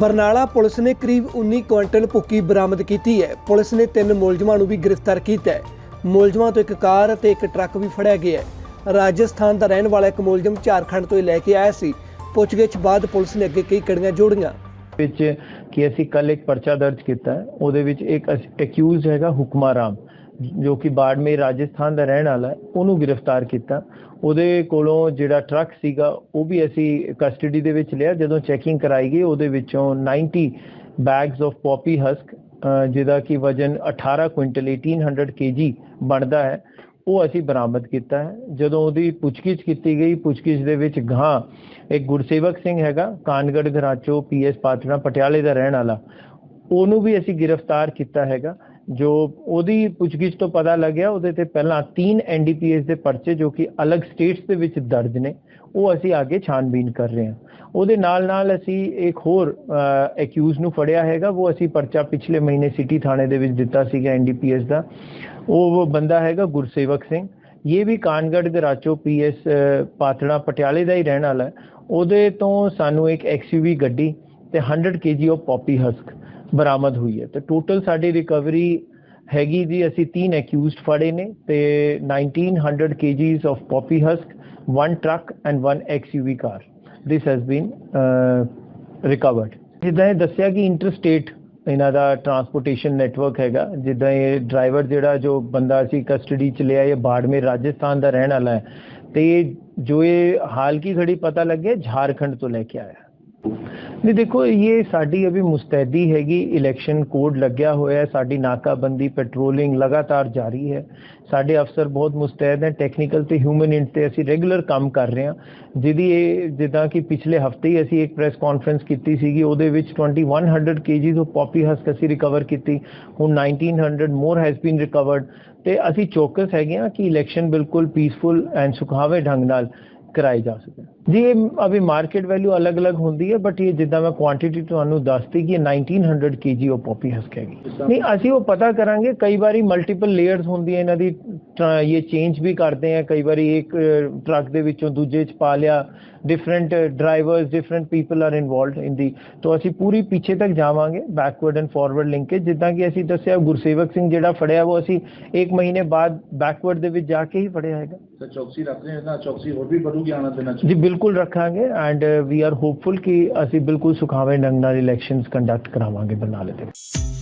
Barnala police ਨੇ ਕਰੀਬ 19 quintal ਭੁੱਕੀ ਬਰਾਮਦ ਕੀਤੀ ਹੈ। ਪੁਲਿਸ ਨੇ ਤਿੰਨ ਮੁਲਜ਼ਮਾਂ ਨੂੰ ਵੀ ਗ੍ਰਿਫਤਾਰ ਕੀਤਾ ਹੈ। ਮੁਲਜ਼ਮਾਂ ਤੋਂ ਇੱਕ ਕਾਰ ਅਤੇ ਇੱਕ ਟਰੱਕ ਵੀ ਫੜਿਆ ਗਿਆ ਹੈ। ਰਾਜਸਥਾਨ ਦਾ ਰਹਿਣ ਵਾਲਾ ਇੱਕ ਮੁਲਜ਼ਮ ਝਾਰਖੰਡ ਤੋਂ ਲੈ ਕੇ ਆਇਆ ਸੀ। ਪੁੱਛਗਿੱਛ ਬਾਅਦ ਪੁਲਿਸ ਨੇ ਅੱਗੇ ਕਈ ਕੜੀਆਂ ਜੋੜੀਆਂ। ਵਿੱਚ ਕਿ ਅਸੀਂ ਕੱਲ ਇੱਕ ਪਰਚਾ ਦਰਜ ਕੀਤਾ ਉਹਦੇ ਵਿੱਚ ਇੱਕ ਅਕਿਊਜ਼ਡ ਹੈਗਾ ਹੁਕਮਾ ਰਾਮ ਜੋ ਕਿ ਬਾੜਮੇਰ ਰਾਜਸਥਾਨ ਦਾ ਰਹਿਣ ਵਾਲਾ ਹੈ, ਉਹਨੂੰ ਗ੍ਰਿਫਤਾਰ ਕੀਤਾ। ਉਹਦੇ ਕੋਲੋਂ ਜਿਹੜਾ ਟਰੱਕ ਸੀਗਾ, ਉਹ ਵੀ ਅਸੀਂ ਕਸਟਡੀ ਦੇ ਵਿੱਚ ਲਿਆ। ਜਦੋਂ ਚੈਕਿੰਗ ਕਰਾਈ ਗਈ, ਉਹਦੇ ਵਿੱਚੋਂ 90 ਬੈਗਸ ਆਫ ਪੋਪੀ ਹਸਕ ਜਿਹਦਾ ਕਿ ਵਜਨ 18 ਕੁਇੰਟਲ 1800 ਕੇਜੀ ਬਣਦਾ ਹੈ, ਉਹ ਅਸੀਂ ਬਰਾਮਦ ਕੀਤਾ ਹੈ। ਜਦੋਂ ਉਹਦੀ ਪੁੱਛਗਿੱਛ ਕੀਤੀ ਗਈ, ਪੁੱਛਗਿੱਛ ਦੇ ਵਿੱਚ ਗਾਂ ਇੱਕ ਗੁਰਸੇਵਕ ਸਿੰਘ ਹੈਗਾ ਕਾਨਗੜ ਘਰਾਚੋ ਪੀਐਸ ਪਾਤੜਾ ਪਟਿਆਲੇ ਦਾ ਰਹਿਣ ਵਾਲਾ। ਉਹਨੂੰ ਵੀ ਅਸੀਂ ਗ੍ਰਿਫਤਾਰ ਕੀਤਾ ਹੈਗਾ। ਜੋ ਉਹਦੀ ਪੁੱਛਗਿੱਛ ਤੋਂ ਪਤਾ ਲੱਗਿਆ, ਉਹਦੇ ਤੇ ਪਹਿਲਾਂ ਤਿੰਨ ਐਨਡੀਪੀਐਸ ਦੇ ਪਰਚੇ ਜੋ ਕਿ ਅਲੱਗ ਸਟੇਟਸ ਦੇ ਵਿੱਚ ਦਰਜ ਨੇ, ਉਹ ਅਸੀਂ ਅੱਗੇ ਛਾਨਬੀਨ ਕਰ ਰਹੇ ਹਾਂ। ਉਹਦੇ ਨਾਲ ਨਾਲ ਅਸੀਂ ਇੱਕ ਹੋਰ ਅਕਿਊਜ਼ ਨੂੰ ਫੜਿਆ ਹੈਗਾ, ਉਹ ਅਸੀਂ ਪਰਚਾ ਪਿਛਲੇ ਮਹੀਨੇ ਸਿਟੀ ਥਾਣੇ ਦੇ ਵਿੱਚ ਦਿੱਤਾ ਸੀਗਾ ਐਨਡੀਪੀਐਸ ਦਾ। ਉਹ ਬੰਦਾ ਹੈਗਾ ਗੁਰਸੇਵਕ ਸਿੰਘ। ਇਹ ਵੀ ਕਾਨਗੜ ਦੇ ਰਾਚੋ ਪੀਐਸ ਪਾਤੜਾ, ਪਟਿਆਲੇ ਦਾ ਹੀ ਰਹਿਣ ਵਾਲਾ ਉਹਦੇ ਤੋਂ ਸਾਨੂੰ ਇੱਕ ਐਕਸਯੂਵੀ ਗੱਡੀ ਤੇ 100 ਕੇਜੀ ਆਫ ਪੌਪੀ ਹਸਕ ਬਰਾਮਦ ਹੋਈ ਹੈ। ਤੇ ਟੋਟਲ ਸਾਡੀ ਰਿਕਵਰੀ ਹੈਗੀ ਜੀ ਅਸੀਂ ਤਿੰਨ ਅਕਿਊਜ਼ਡ ਫੜੇ ਨੇ ਤੇ 1900 KGs of poppy husk one truck and one XUV car this has been uh, recovered ਜਿੱਦਾਂ ਇਹ ਦੱਸਿਆ ਕਿ ਇੰਟਰਸਟੇਟ ਇਹਨਾਂ ਦਾ ਟਰਾਂਸਪੋਰਟੇਸ਼ਨ ਨੈਟਵਰਕ ਹੈਗਾ ਜਿੱਦਾਂ ਇਹ ਡਰਾਈਵਰ ਜਿਹੜਾ ਜੋ ਬੰਦਾ ਸੀ ਕਸਟਡੀ ਚ ਲਿਆ ਇਹ ਬਾੜਮੇਰ ਰਾਜਸਥਾਨ ਦਾ ਰਹਿਣ ਵਾਲਾ ਹੈ। ਤੇ ਜੋ ਇਹ ਹਾਲ ਕੀ ਘੜੀ ਪਤਾ ਲੱਗਿਆ ਝਾਰਖੰਡ ਤੋਂ ਲੈ ਕੇ ਆਇਆ। ਨਹੀਂ, ਦੇਖੋ, ਇਹ ਸਾਡੀ ਅਭੀ ਮੁਸਤੈਦੀ ਹੈਗੀ ਇਲੈਕਸ਼ਨ ਕੋਡ ਲੱਗਿਆ ਹੋਇਆ ਹੈ, ਸਾਡੀ ਨਾਕਾਬੰਦੀ ਪੈਟਰੋਲਿੰਗ ਲਗਾਤਾਰ ਜਾਰੀ ਹੈ। ਸਾਡੇ ਅਫਸਰ ਬਹੁਤ ਮੁਸਤੈਦ ਹੈ ਟੈਕਨੀਕਲ ਤੇ ਹਿਊਮਨ ਇੰਟ ਤੇ ਅਸੀਂ ਰੈਗੂਲਰ ਕੰਮ ਕਰ ਰਹੇ ਹਾਂ। ਜਿਹਦੀ ਇਹ, ਜਿੱਦਾਂ ਕਿ ਪਿਛਲੇ ਹਫ਼ਤੇ ਹੀ ਅਸੀਂ ਇੱਕ ਪ੍ਰੈਸ ਕਾਨਫਰੰਸ ਕੀਤੀ ਸੀਗੀ, ਉਹਦੇ ਵਿੱਚ 2100 ਕੇਜੀਸ ਆਫ ਪੌਪੀ ਹਸਕ ਅਸੀਂ ਰਿਕਵਰ ਕੀਤੀ। ਹੁਣ 1900 ਮੋਰ ਹੈਜ਼ ਬੀਨ ਰਿਕਵਰਡ ਤੇ ਅਸੀਂ ਚੌਕਸ ਹੈਗੇ ਹਾਂ ਕਿ ਇਲੈਕਸ਼ਨ ਬਿਲਕੁਲ ਪੀਸਫੁਲ ਐਂਡ ਸੁਖਾਵੇ ਢੰਗ ਨਾਲ ਕਰਾਈ ਜਾ ਸਕੇ। ਜੀ ਇਹ ਅਭੀ ਮਾਰਕੀਟ ਵੈਲਿਊ ਅਲੱਗ-ਅਲੱਗ ਹੁੰਦੀ ਹੈ ਬਟ ਇਹ ਜਿੱਦਾਂ ਮੈਂ ਕੁਆਂਟੀਟੀ ਤੁਹਾਨੂੰ ਦੱਸਤੀ ਕਿ ਇਹ 1900 ਕੇਜੀ ਉਹ ਪੌਪੀ ਹਸਕ ਹੈਗੀ ਨਹੀਂ ਅਸੀਂ ਉਹ ਪਤਾ ਕਰਾਂਗੇ ਕਈ ਵਾਰੀ ਮਲਟੀਪਲ ਲੇਅਰਸ ਹੁੰਦੀਆਂ ਇਹਨਾਂ ਦੀ ਇਹ ਚੇਂਜ ਵੀ ਕਰਦੇ ਆ ਕਈ ਵਾਰੀ ਇੱਕ ਟਰੱਕ ਦੇ ਵਿੱਚੋਂ ਦੂਜੇ ਚ ਪਾ ਲਿਆ different drivers different people are involved in the ਤੋਂ ਅਸੀਂ ਪੂਰੀ ਪਿੱਛੇ ਤੱਕ ਜਾਵਾਂਗੇ ਬੈਕਵਰਡ ਐਂਡ ਫਾਰਵਰਡ ਲਿੰਕੇਜ ਜਿੱਦਾਂ ਕਿ ਅਸੀਂ ਦੱਸਿਆ ਗੁਰਸੇਵਕ ਸਿੰਘ ਜਿਹੜਾ ਫੜਿਆ ਉਹ ਅਸੀਂ 1 ਮਹੀਨੇ ਬਾਅਦ ਬੈਕਵਰਡ ਦੇ ਵਿੱਚ ਜਾ ਕੇ ਹੀ ਫੜਿਆ ਹੈਗਾ। ਸਰ ਚੌਕਸੀ ਰੱਖ ਰਹੇ ਹਾਂ ਨਾ ਚੌਕਸੀ ਹੋਰ ਵੀ ਵਧੂਗੀ ਆਉਣ ਦਿਨਾਂ ਚ? ਜੀ ਬਿਲਕੁਲ ਰੱਖਾਂਗੇ ਐਂਡ ਵੀ ਆਰ ਹੋਪਫੁਲ ਕਿ ਅਸੀਂ ਬਿਲਕੁਲ ਸੁਖਾਵੇਂ ਢੰਗ ਨਾਲ ਇਲੈਕਸ਼ਨਸ ਕੰਡਕਟ ਕਰਾਵਾਂਗੇ ਬਰਨਾਲੇ ਦੇ ਵਿੱਚ।